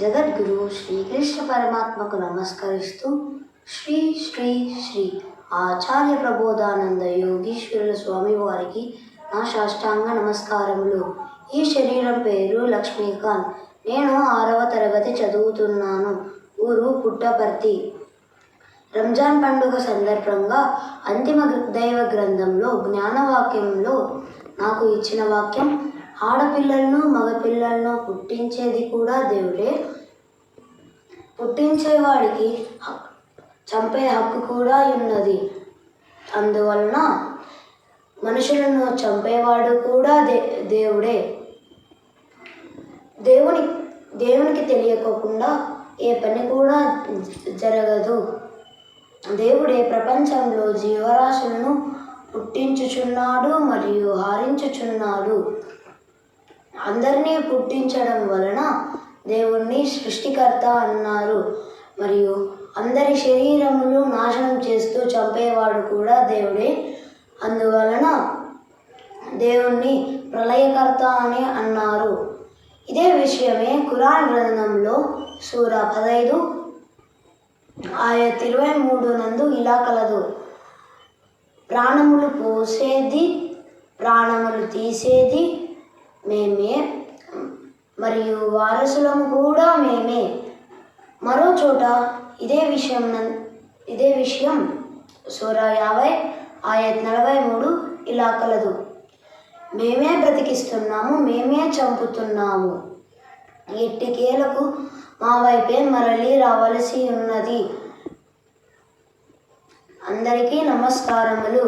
జగద్గురు శ్రీకృష్ణ పరమాత్మకు నమస్కరిస్తూ శ్రీ శ్రీ శ్రీ ఆచార్య ప్రబోధానంద యోగీశ్వరుల స్వామి వారికి నా సాష్టాంగ నమస్కారములు. ఈ శరీరం పేరు లక్ష్మీకాంత్. నేను ఆరవ తరగతి చదువుతున్నాను. ఊరు పుట్టపర్తి. రంజాన్ పండుగ సందర్భంగా అంతిమ దైవ గ్రంథంలో జ్ఞానవాక్యంలో నాకు ఇచ్చిన వాక్యం ఆడపిల్లలను మగపిల్లలను పుట్టించేది కూడా దేవుడే. పుట్టించేవాడికి చంపే హక్కు కూడా ఉన్నది. అందువలన మనుషులను చంపేవాడు కూడా దే దేవుడే. దేవుని దేవునికి తెలియకోకుండా ఏ పని కూడా జరగదు. దేవుడే ప్రపంచంలో జీవరాశులను పుట్టించుచున్నాడు మరియు హారించుచున్నాడు. అందరినీ పుట్టించడం వలన దేవుణ్ణి సృష్టికర్త అన్నారు. మరియు అందరి శరీరములు నాశనం చేస్తూ చంపేవాడు కూడా దేవుడే. అందువలన దేవుణ్ణి ప్రళయకర్త అని అన్నారు. ఇదే విషయమే ఖురాన్ గ్రంథంలో సూర పదైదు ఆయా ఇరవై మూడు నందు ఇలా కలదు. ప్రాణములు పోసేది ప్రాణములు తీసేది మేమే మరియు వారసులము కూడా మేమే. మరో చోట ఇదే విషయం ఇదే విషయం సూరా యాభై ఆయత్ నలభై మూడు ఇలా కలదు. మేమే బ్రతికిస్తున్నాము మేమే చంపుతున్నాము. ఎట్టికేలకు మా వైపే మరలి రావలసి ఉన్నది. అందరికీ నమస్కారములు.